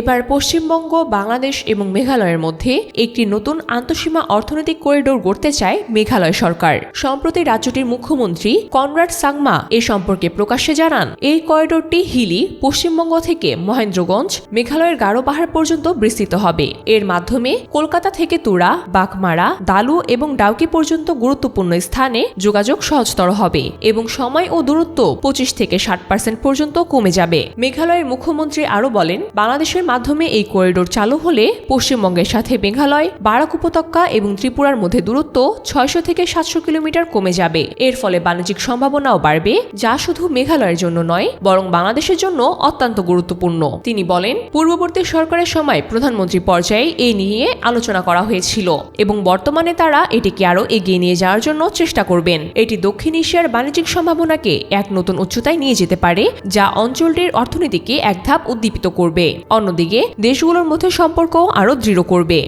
এবার পশ্চিমবঙ্গ, বাংলাদেশ এবং মেঘালয়ের মধ্যে একটি নতুন আন্তঃসীমা অর্থনৈতিক করিডোর গড়তে চায় মেঘালয় সরকার। সম্প্রতি রাজ্যটির মুখ্যমন্ত্রী কনরাড সাংমা এ সম্পর্কে প্রকাশ্যে জানান, এই করিডোরটি হিলি, পশ্চিমবঙ্গ থেকে মহেন্দ্রগঞ্জ, মেঘালয়ের গারো পাহাড় পর্যন্ত বিস্তৃত হবে। এর মাধ্যমে কলকাতা থেকে তুরা, বাঘমারা, দালু এবং ডাউকি পর্যন্ত গুরুত্বপূর্ণ স্থানে যোগাযোগ সহজতর হবে এবং সময় ও দূরত্ব পঁচিশ থেকে ষাট পার্সেন্ট পর্যন্ত কমে যাবে। মেঘালয়ের মুখ্যমন্ত্রী আরও বলেন, বাংলাদেশের মাধ্যমে এই করিডোর চালু হলে পশ্চিমবঙ্গের সাথে মেঘালয়, বারাক উপত্যকা এবং ত্রিপুরার মধ্যে দূরত্ব ছয়শো থেকে সাতশো কিলোমিটার কমে যাবে। এর ফলে বাণিজ্যিক সম্ভাবনাও বাড়বে, যা শুধু মেঘালয়ের জন্য নয়, বরং বাংলাদেশের জন্য অত্যন্ত গুরুত্বপূর্ণ। তিনি বলেন, পূর্ববর্তী সরকারের সময় প্রধানমন্ত্রী পর্যায়ে এই নিয়ে আলোচনা করা হয়েছিল এবং বর্তমানে তারা এটিকে আরও এগিয়ে নিয়ে যাওয়ার জন্য চেষ্টা করবেন। এটি দক্ষিণ এশিয়ার বাণিজ্যিক সম্ভাবনাকে এক নতুন উচ্চতায় নিয়ে যেতে পারে, যা অঞ্চলটির অর্থনীতিকে এক ধাপ উদ্দীপিত করবে। অন্যদিকে দেশগুলোর মধ্যে সম্পর্ক আরও দৃঢ় করবে।